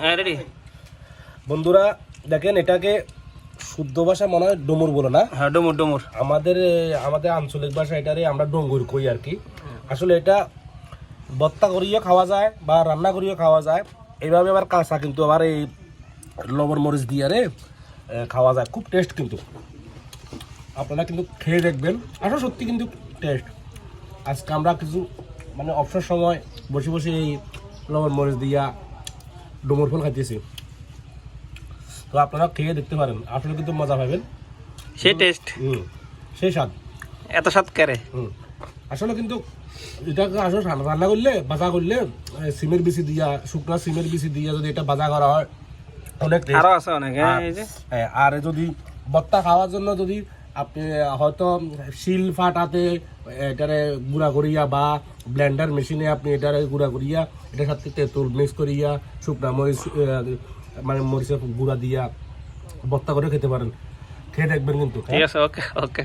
হ্যাঁ রেডি বন্ধুরা দেখেন এটাকে শুদ্ধ ভাষা মনে হয় ডুমুর বলে না? হ্যাঁ ডুমুর ডুমুর। আমাদের আমাদের আঞ্চলিক ভাষা এটারে আমরা ডঙ্গুর কই আর কি। আসলে এটা বত্তা করিও খাওয়া যায় বা রান্না করিও খাওয়া যায়। এইভাবে আবার কাঁচা কিন্তু আবার এই লবণ মরিচ দিয়ে রে খাওয়া যায়। খুব টেস্ট কিন্তু। আপনারা কিন্তু খেয়ে দেখবেন। আসলে সত্যি কিন্তু টেস্ট আজকে আমরা কিছু মানে অবসর সময় বসে বসে এই লবণ মরিচ দিয়া ডুমুর ফল খাইতেছি। তো আপনারা খেয়ে দেখতে পারেন আসলে কিন্তু মজা পাবেন। সেই টেস্ট হুম সেই স্বাদ। এত স্বাদ হুম আসলে কিন্তু এটাকে আসলে রান্না- করলে ভাজা করলে সিমের বিচি দিয়া শুকনা সিমের বিচি দিয়া যদি এটা ভাজা করা হয় অনেক আরও আছে অনেক হ্যাঁ আর- যদি ভর্তা খাওয়ার জন্য যদি আপনি হয়তো শিল ফাটাতে, এটারে গুঁড়া করিয়া বা ব্লেন্ডার মেশিনে আপনি এটারে গুঁড়া করিয়া, এটার সাথে তেঁতুল মিক্স করিয়া, শুকনা মরিচ মানে মরিচের গুঁড়া দিয়া ভর্তা করে খেতে পারেন। খেয়ে দেখবেন কিন্তু ঠিক আছে, ওকে ওকে।